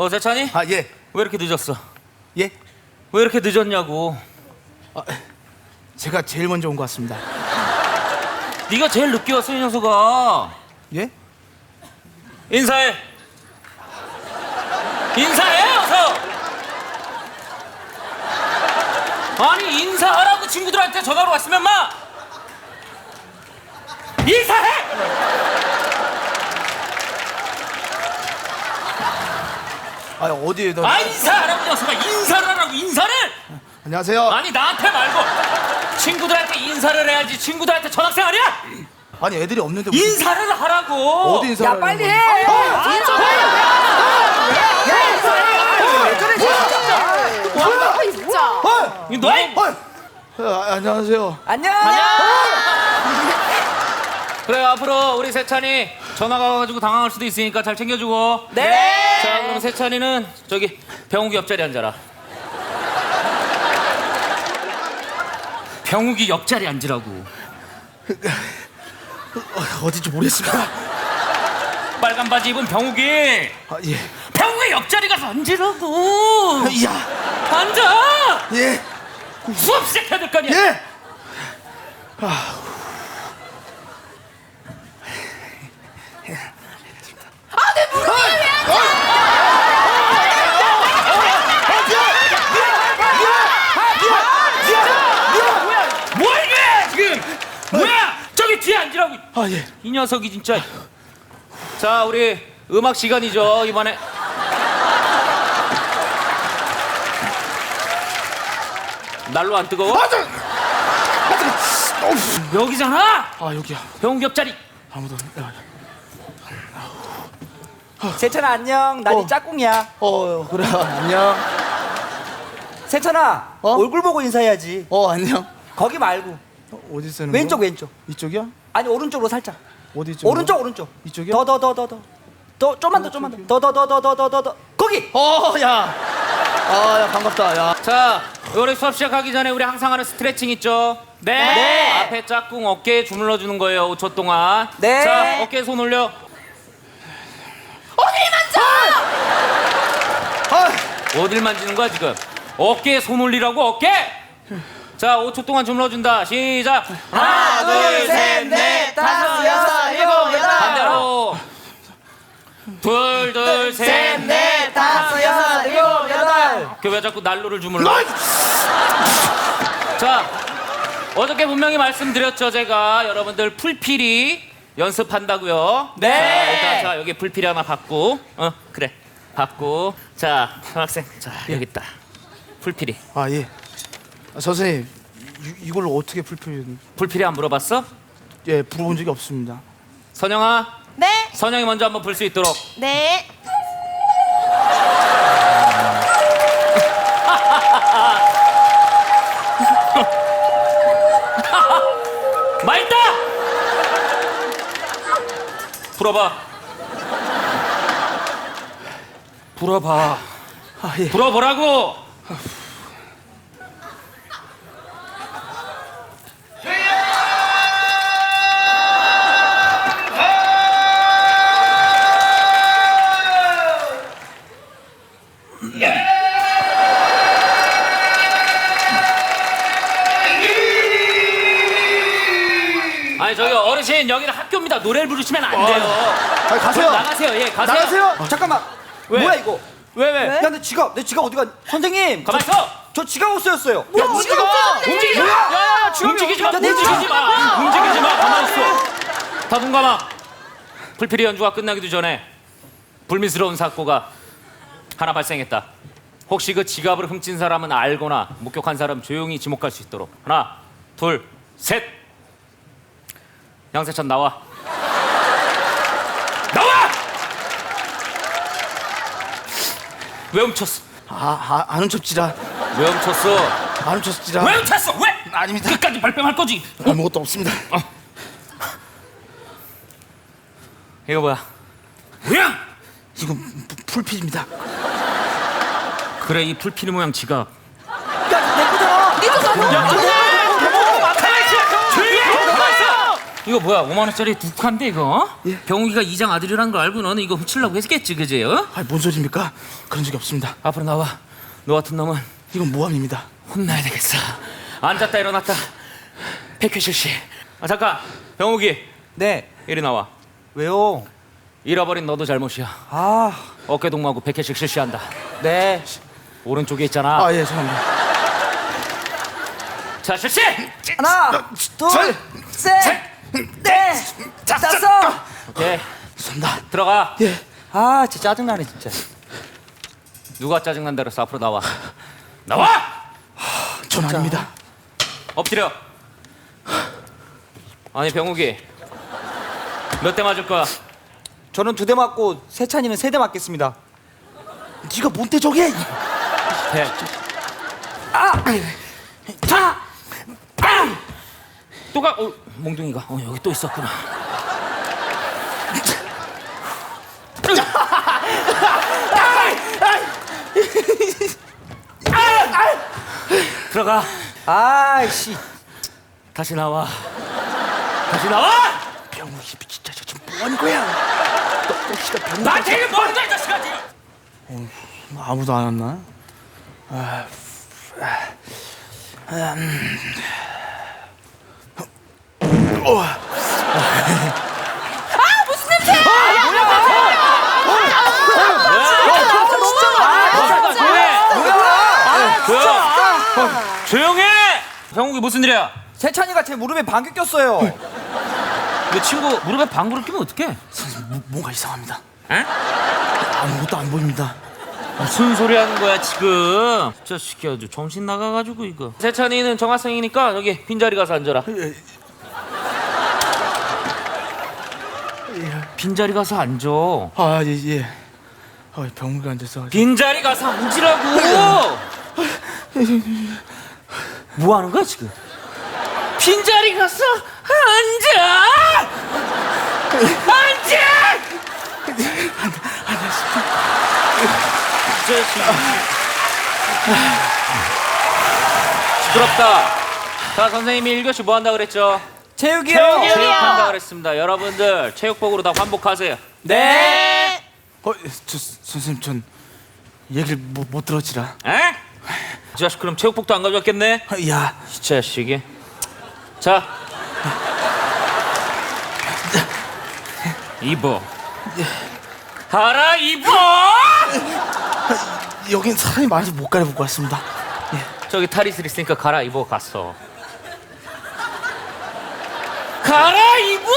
어 세찬이 아 예. 왜 이렇게 늦었어? 예? 왜 이렇게 늦었냐고? 제가 제일 먼저 온 것 같습니다. 네가 제일 늦게 왔어 이 녀석아. 예? 인사해. 인사해 어서. 아니 인사하라고 친구들한테 전화로 왔으면 마. 인사해. 아 어디에다? 아 인사하라고 이 녀석아 인사를 하라고 인사를. 안녕하세요. 아니 나한테 말고 친구들한테 인사를 해야지 친구들한테 전학생 아니야? 아니 애들이 없는데 무슨- 인사를 하라고. 어디 인사를 야 빨리? 해. 진짜. 어! 이거 너희 어! 아, 안녕하세요. 안녕. 그래 앞으로 우리 세찬이 전화가 와가지고 당황할 수도 있으니까 잘 챙겨주고 네. 자 그럼 세찬이는 저기 병욱이 옆자리 앉아라 병욱이 옆자리 앉으라고 어, 어딘지 모르겠습니다. 빨간 바지 입은 병욱이 아 예. 병욱이 옆자리 가서 앉으라고 이야. 앉아 예. 수업 시작해야 될 거 아니야 예. 뭐야 이게 지금 뭐야 저기 뒤에 앉으라고 아 예. 이 녀석이 진짜 자 우리 음악 시간이죠 이번에 날로 안 뜨거워? 아 저. 아 저. 어우. 여기잖아 아 여기야. 병욱 옆자리 아무도. 야. 세찬아 안녕. 나 네 어. 짝꿍이야. 어 그래. 안녕. 세찬아 어? 얼굴 보고 인사해야지. 어 안녕. 거기 말고 어, 어디 쓰는 왼쪽 거야? 왼쪽. 이쪽이야? 아니 오른쪽으로 살짝. 어디 쪽? 오른쪽 오른쪽. 이쪽이요? 더 더 더 더 더. 더 좀만 더 좀만 더. 더 더 더 더 더 더 더. 거기. 어 야. 아 야 반갑다. 야. 자 우리 수업 시작하기 전에 우리 항상 하는 스트레칭 있죠? 네, 네. 앞에 짝꿍 어깨에 주물러 주는 거예요 5초 동안 네. 자 어깨에 손 올려 아. 어딜 만지는 거야 지금 어깨에 손 올리라고 어깨 자 5초 동안 주물러 준다. 시작. 하나 둘 셋 넷 다섯 여섯 일곱 여덟. 반대로. 둘둘 셋셋넷 다섯 여섯 일곱 여덟. 그왜 자꾸 난로를 주물러? 자 어저께 분명히 말씀드렸죠 제가. 여러분들 풀필이 연습한다고요. 네. 자 일단 자 여기 풀필이 하나 받고. 어 그래. 받고. 자 학생. 자 여기 있다. 풀필이. 아 예. 아, 선생님 이, 이걸로 어떻게 풀필? 풀필이 안 물어봤어 예 불어본 적이 없습니다. 선영아 네. 선영이 먼저 한번 불 수 있도록 네. 맛있다 불어봐 불어봐 아 예. 불어보라고 아니 저기 어르신 여기는 학교입니다 노래를 부르시면 안 돼요 아 가세요. 나가세요 예 가세요 나가세요. 잠깐만. 왜? 뭐야 이거? 왜 왜? 야, 내 지갑, 내 지갑 어디 가? 선생님, 가만 저, 있어 저 지갑 없어졌어요. 뭐야, 없었는데. 움직이지 마! 야, 지갑이 움직이지 마! 없- 야, 내 움직이지 지갑- 마! 움직이지 마! 가만 있어! 다눈 감아! 불필이 연주가 끝나기도 전에 불미스러운 사고가 하나 발생했다. 혹시 그 지갑을 훔친 사람은 알거나 목격한 사람 조용히 지목할 수 있도록 하나, 둘, 셋! 양세찬. 나와! 왜 훔쳤어? 아, 아, 안 훔쳤지라. 왜 훔쳤어? 안 훔쳤지라. 왜 훔쳤어? 왜? 아닙니다. 끝까지 발뺌할 거지? 아무것도 없습니다. 이거 뭐야? 뭐야? 부- 풀필입니다. 그래 이 풀피리 모양 지갑. 야, 내 거잖아. 너무 가만 있어! 조용히 해! 가만 있어! 이거 뭐야? 5만 원짜리 두 칸데 이거? 예. 병욱이가 이장 아들이라는 걸 알고 너는 이거 훔치려고 했겠지, 그지? 어? 아니 뭔 소리입니까? 그런 적이 없습니다. 앞으로 나와. 너 같은 놈은 이건 모함입니다. 혼나야 되겠어. 앉았다 일어났다. 백회 실시. 아 잠깐, 병욱이 네 이리 나와. 왜요? 잃어버린 너도 잘못이야. 아 어깨 동무하고 백회씩 실시한다. 네. 오른쪽에 있잖아. 아 예 죄송합니다. 자 실시. 하나 둘 셋 넷 다섯 오케이. 쏜다. 들어가. 예. 아 진짜 짜증나네 진짜 누가 짜증난 대로 앞으로 나와. 나와. 전 아닙니다. 엎드려. 아니 병욱이 몇 대 맞을 거야? 저는 두 대 맞고 세찬이는 세 대 맞겠습니다 네가 뭔데 저게? 대. 자. 또 가. 어, 몽둥이가. 어 여기 또 있었구나. 들어가. 아이씨 다시 나와. 다시 나와. 병욱이 진짜 저 지금 뭐 하는 거야? 너 혹시 나 병 나한테 이게 뭐하는 거야 이 자식아 지금. 아무도 안 왔나? 아, 조용해. 조용. 조용해. 병욱이 무슨 일이야? 세찬이가 제 무릎에 방귀 꼈어요 내 친구 무릎에 방구를 끼면 어떡해? 뭐, 뭔가 이상합니다. 에? 아무것도 안 보입니다. 무슨 소리 하는 거야 지금? 저 새끼 아주 정신 나가가지고 이거. 세찬이는 정학생이니까 여기 빈자리 가서 앉아라. 예, 빈자리 가서 앉아. 아 예 예. 아 병욱이 앉아서 빈자리 가서 앉으라고. 뭐 하는 거야 지금? 빈자리 가서 앉아. 앉아. 이 자식. 시끄럽다. 자 선생님이 1교시 뭐 한다 그랬죠? 체육이요 체육한다 그랬습니다. 여러분들 체육복으로 다 환복하세요. 네 어, 저 선생님 전 얘기를 못, 못 들었지라. 에? 이 자식 그럼 체육복도 안 가져왔겠네? 아, 야, 이 자식이. 자. 입어. 알아 입어. 여긴 사람이 많아서 못 가려보고 왔습니다. 저기 탈의실 있으니까 갈아 입어 갔어. 갈아 입어.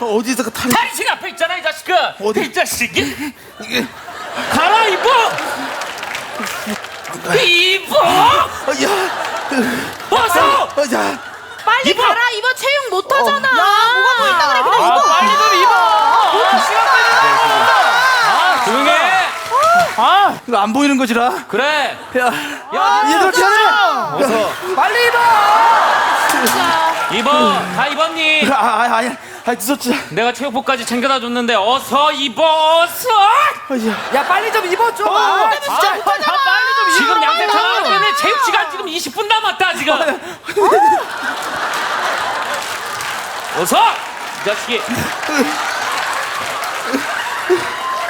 어, 어디다가 탈이? 탈의실 앞에 있잖아 이 자식아. 어디? 이 자식이. 갈아 입어. 입어. 어, 야, 어서. 어, 야, 빨리 입어! 가라 입어 체육 못 하잖아. 야, 뭐가 보인다 그래, 그냥 아, 빨리 좀 입어. 아, 조용해. 아, 이거 안 보이는 거지라. 그래. 야, 야, 얘들 미안해. 어서 빨리 입어 진짜. 입어. 다 입었니? 아, 아, 아니, 아, 늦었지. 내가 체육복까지 챙겨다 줬는데 어서 입어. 어서. 아, 야, 야 빨리 좀 입어 좀 어, 아, 진짜. 빨리 좀 지금 양세 전화 때문에 체육 시간 지금 20분 남았다 지금. 어서. 이 자식이.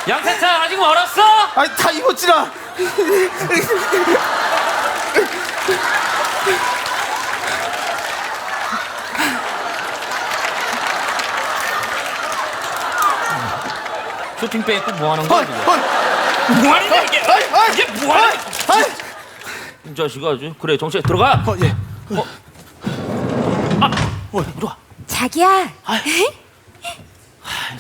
양세찬 아직 멀었어? 아, 다 입었지라. 쇼핑백 입고 뭐 하는 아, 거야 지금? 아, 뭐 하는 거야 이게? 아, 이게 뭐 하는 거야? 아, 이 자식아 아주 그래 정신 들어가. 어, 예. 어, 이리 와. 자기야. 아,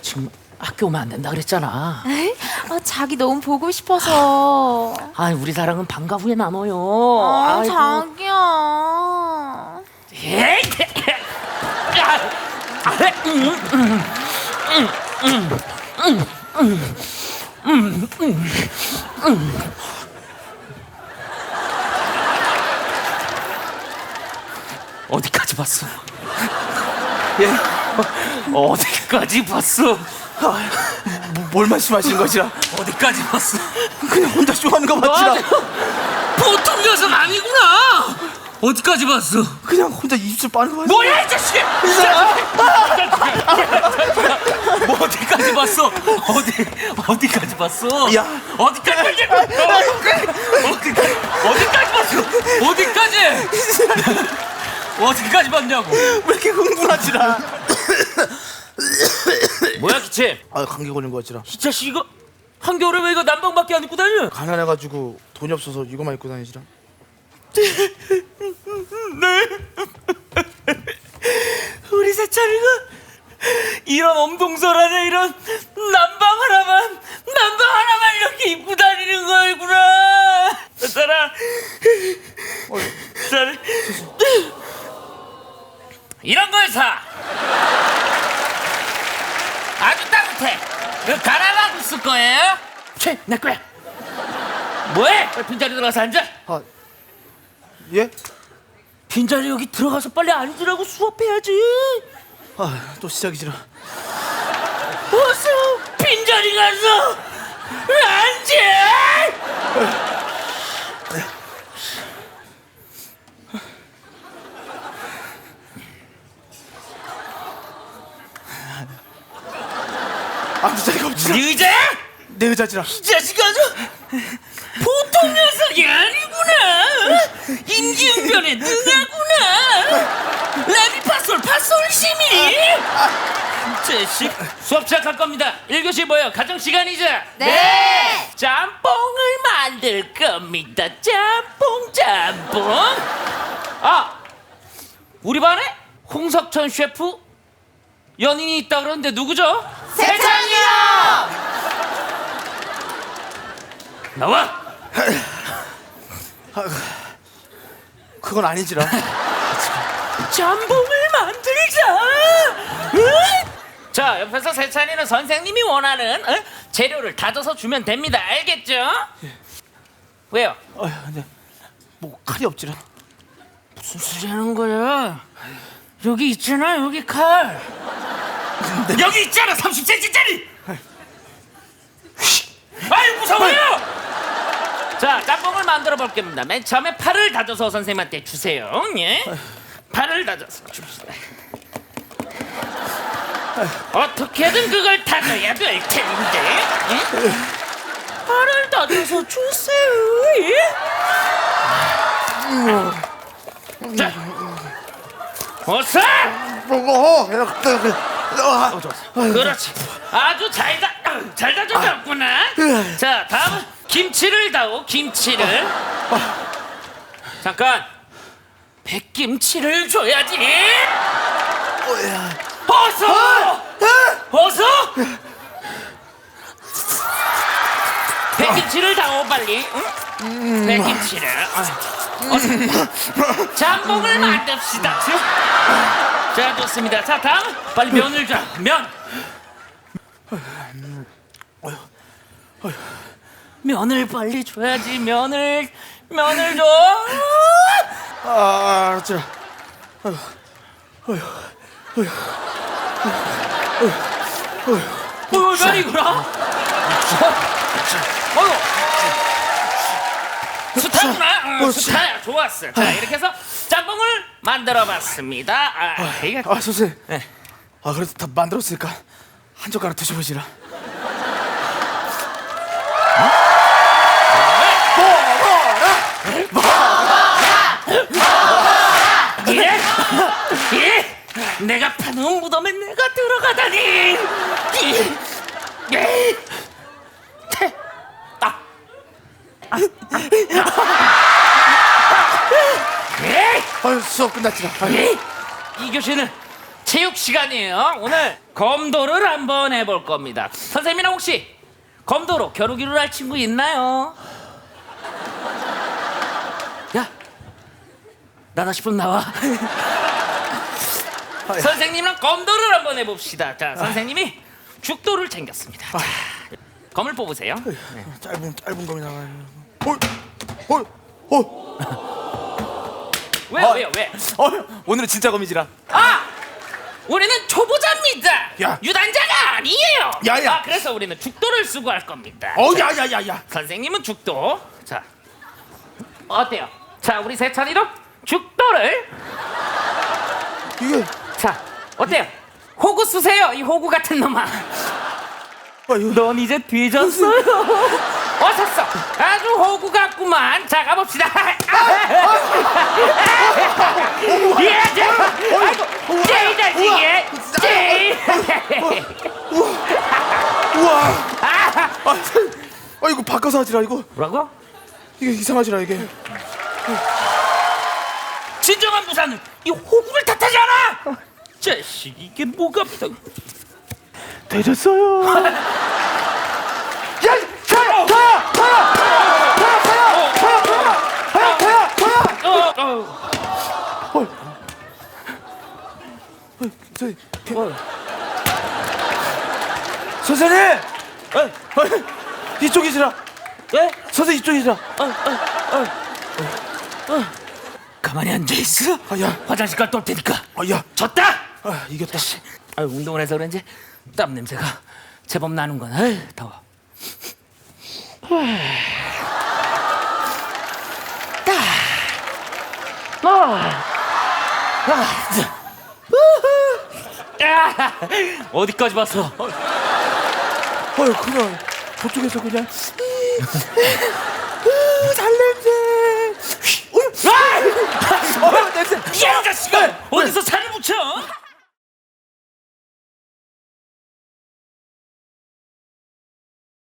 지금 학교 오면 안 된다 그랬잖아. 아, 자기 너무 보고 싶어서. 아, 우리 사랑은 방과 후에 나눠요. 아, 아이고. 자기야. 에이, 야, 아, 음, 음, 음, 음, 음, 음, 음, 음. 어디까지 봤어? 예. 어, 어디까지 봤어? 뭐, 뭘 말씀하시는 거지라. 어디까지 봤어? 그냥 혼자 쇼하는 거 맞지라. 어디까지 봤어? 그냥 혼자 입술 빠는 거야. 뭐야 이 자식! 뭐 어디까지 봤어? 어디 어디까지 봤어? 야. 어디까지 봤어? 어디까지 어디까지 봤어? 어디까지? 어디까지 봤냐고? 왜 이렇게 흥분하지라? 뭐야 기침? 아 감기 걸린 거 같지라. 이 자식 이거 한겨울에 왜 이거 난방밖에 안 입고 다녀? 가난해가지고 돈이 없어서 이거만 입고 다니지라. 우리 세찬이가 이런 엄동설 안에 이런 난방 하나만 난방 하나만 이렇게 입고 다니는 거이구나. 세찬아, 세찬아, 이런 걸 사. 아주 따뜻해. 이거 갈아라고 쓸 거예요? 쟤, 내 거야. 뭐해? 빈자리 들어가서 앉아. 아 예? 빈자리 여기 들어가서 빨리 앉으라고 수업해야지. 아 또 시작이지라. 어서 빈자리 가서 앉아. 아무 자리가 없지라. 의자? 내 의자지라. 이 자식 아주 보통 녀석이 아니구 나. 임기응변에 능하구나. 라디파솔 파솔심이. 자식. 수업 시작할 겁니다. 1교시 뭐요? 가정 시간이죠? 네. 짬뽕을 만들 겁니다. 짬뽕 짬뽕. 아, 우리 반에 홍석천 셰프 연인이 있다 그러는데 누구죠? 세찬이요. 나와. 그건 아니지라. 짬뽕을 만들자. 응? 자, 옆에서 세찬이는 선생님이 원하는 어? 재료를 다져서 주면 됩니다. 알겠죠? 왜요? 아휴 근데 뭐 칼이 없지라. 무슨 소리 하는 거야? 여기 있잖아, 여기 칼. 여기 있잖아, 30cm짜리. 아이 무서워요. 자, 짬뽕을 만들어 볼 겁니다. 맨 처음에 파를 다져서 선생님한테 주세요. 예? 파를 다져서 줍시다. 어떻게든 그걸 다져야 될 텐데. 예? 파를 다져서 주세요. 예? 자, 어서! 어, 이렇게. 아, 그렇지. 아주 잘 다, 잘 다져졌구나. 자, 다음은 김치를 다오. 김치를. 잠깐. 백김치를 줘야지. 어서. 어서. 백김치를 다오 빨리. 응? 백김치를. 어서. 짬뽕을 만듭시다. 자 좋습니다. 자 다음 빨리 면을 줘. 면. 면을 빨리 줘야지 면을 면을 줘. 아, 알았지라. 어, 면이구나. 어, 수타구나. 어, 수타야 좋았어. 자 이렇게 해서 짬뽕을 만들어봤습니다. 아, 이게 아, 선생. 네. 아, 그래도 다 만들었으니까 한 젓가락 드셔보시라. 내가 파는 무덤에 내가 들어가다니! 예? 예? 태- 아. 아. 예? 아유, 수업 끝났지라. 예? 이 교시는 체육 시간이에요. 오늘 검도를 한번 해볼 겁니다. 선생님이랑 혹시 검도로 겨루기를 할 친구 있나요? 야, 나다 싶으면 나와. 선생님이랑 검도를 한번 해봅시다. 자, 선생님이 죽도를 챙겼습니다. 자, 검을 뽑으세요. 짧은 짧은 검이 나와요. 어, 어, 어, 왜요, 왜요, 왜? 어, 오늘은 진짜 검이지라. 아! 우리는 초보자입니다. 야. 유단자가 아니에요. 야, 야. 아, 그래서 우리는 죽도를 쓰고 할 겁니다. 어, 야, 야, 야, 야. 선생님은 죽도. 자, 어때요? 자, 우리 세찬이도 죽도를. 이게 자, 어때요? 호구 쓰세요, 이 호구 같은 놈아. 아넌 이제 뒤졌어요. 어서 써. 아주 호구 같구만. 자, 가봅시다. 예, 자. 아이고, 쟤이 자식이. 쟤이. 우와. 아, 아 이거 바꿔서 하지라 이거 뭐라고? 이게 이상하지라 이게. 진정한 부사는 이 호구를 탓하지 않아. 자식, 이게 뭐가 부사? 되졌어요. 야, 저야, 저야, 저야, 저야, 저야, 저야, 저야, 저야, 저야. 어, 어. 어, 저기, 어. 선생님, 어, 어, 이쪽이시라. 예? 선생 이쪽이시라. 가만히 앉아 있어. 아, 야, 화장실 갔다 올 테니까. 아, 야, 졌다. 아, 이겼다. 아, 운동을 해서 그런지 땀 냄새가 제법 나는건. 아이, 더워. 따. 아. 아, 진짜. 우후. 야. 어디까지 봤어? 아유 그냥 저쪽에서 그냥 으, 잘 냄새. 어휴, 아! 어, 냄새. 이 자식아! 어디서 살을 붙여?